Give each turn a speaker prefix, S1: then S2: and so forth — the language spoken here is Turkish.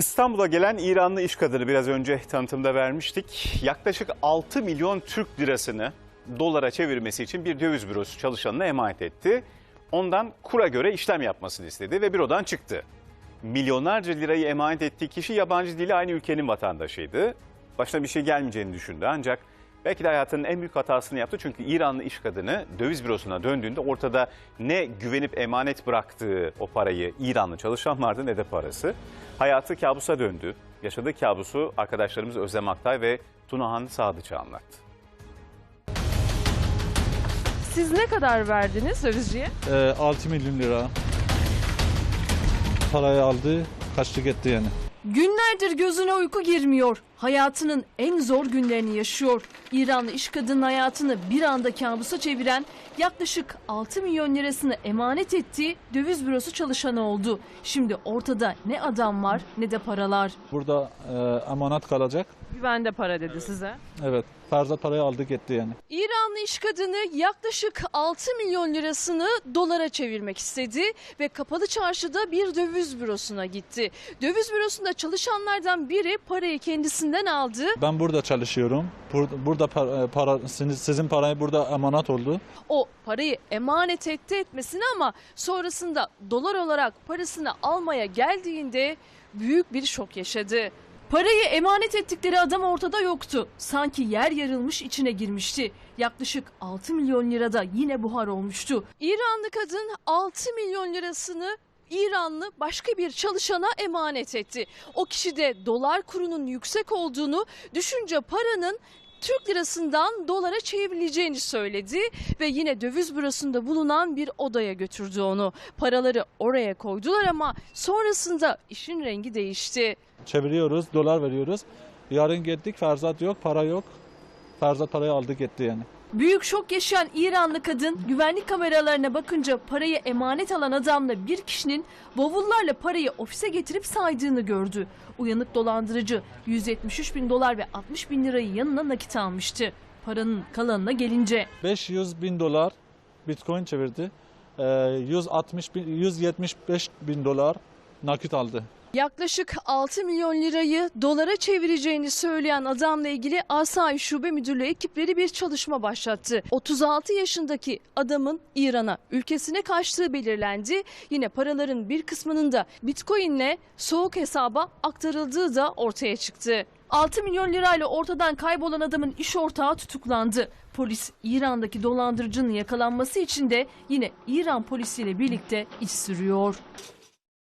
S1: İstanbul'a gelen İranlı iş kadını biraz önce tanıtımda vermiştik. Yaklaşık 6 milyon Türk lirasını dolara çevirmesi için bir döviz bürosu çalışanına emanet etti. Ondan kura göre işlem yapmasını istedi ve bürodan çıktı. Milyonlarca lirayı emanet ettiği kişi yabancı değil aynı ülkenin vatandaşıydı. Başına bir şey gelmeyeceğini düşündü ancak belki de hayatının en büyük hatasını yaptı. Çünkü İranlı iş kadını döviz bürosuna döndüğünde ortada ne güvenip emanet bıraktığı o parayı İranlı çalışan vardı ne de parası. Hayatı kabusa döndü. Yaşadığı kabusu arkadaşlarımız Özlem Aktay ve Tunahan Sadıç'a anlattı.
S2: Siz ne kadar verdiniz dövizciye?
S3: Ee, 6 milyon lira parayı aldı, kaçtı gitti yani.
S2: Günlerdir gözüne uyku girmiyor. Hayatının en zor günlerini yaşıyor. İranlı iş kadının hayatını bir anda kabusa çeviren yaklaşık 6 milyon lirasını emanet ettiği döviz bürosu çalışanı oldu. Şimdi ortada ne adam var ne de paralar.
S3: Burada e, emanet kalacak.
S2: Güvende para dedi size.
S3: Evet, Ferzat parayı aldı gitti yani.
S2: İranlı iş kadını yaklaşık 6 milyon lirasını dolara çevirmek istedi ve kapalı çarşıda bir döviz bürosuna gitti. Döviz bürosunda çalışanlardan biri parayı kendisinden aldı.
S3: Ben burada çalışıyorum. Burada, burada para, para sizin, parayı burada emanet oldu.
S2: O parayı emanet etti etmesine ama sonrasında dolar olarak parasını almaya geldiğinde büyük bir şok yaşadı. Parayı emanet ettikleri adam ortada yoktu. Sanki yer yarılmış içine girmişti. Yaklaşık 6 milyon lirada yine buhar olmuştu. İranlı kadın 6 milyon lirasını İranlı başka bir çalışana emanet etti. O kişi de dolar kurunun yüksek olduğunu düşünce paranın Türk lirasından dolara çevrileceğini söyledi ve yine döviz bürosunda bulunan bir odaya götürdü onu. Paraları oraya koydular ama sonrasında işin rengi değişti.
S3: Çeviriyoruz, dolar veriyoruz. Yarın gittik, Ferzat yok, para yok. Ferzat parayı aldı gitti yani.
S2: Büyük şok yaşayan İranlı kadın güvenlik kameralarına bakınca parayı emanet alan adamla bir kişinin bavullarla parayı ofise getirip saydığını gördü. Uyanık dolandırıcı 173 bin dolar ve 60 bin lirayı yanına nakit almıştı. Paranın kalanına gelince
S3: 500 bin dolar bitcoin çevirdi. Ee, 160 bin, 175 bin dolar nakit aldı.
S2: Yaklaşık 6 milyon lirayı dolara çevireceğini söyleyen adamla ilgili Asayiş Şube Müdürlüğü ekipleri bir çalışma başlattı. 36 yaşındaki adamın İran'a ülkesine kaçtığı belirlendi. Yine paraların bir kısmının da Bitcoin'le soğuk hesaba aktarıldığı da ortaya çıktı. 6 milyon lirayla ortadan kaybolan adamın iş ortağı tutuklandı. Polis İran'daki dolandırıcının yakalanması için de yine İran polisiyle birlikte iç sürüyor.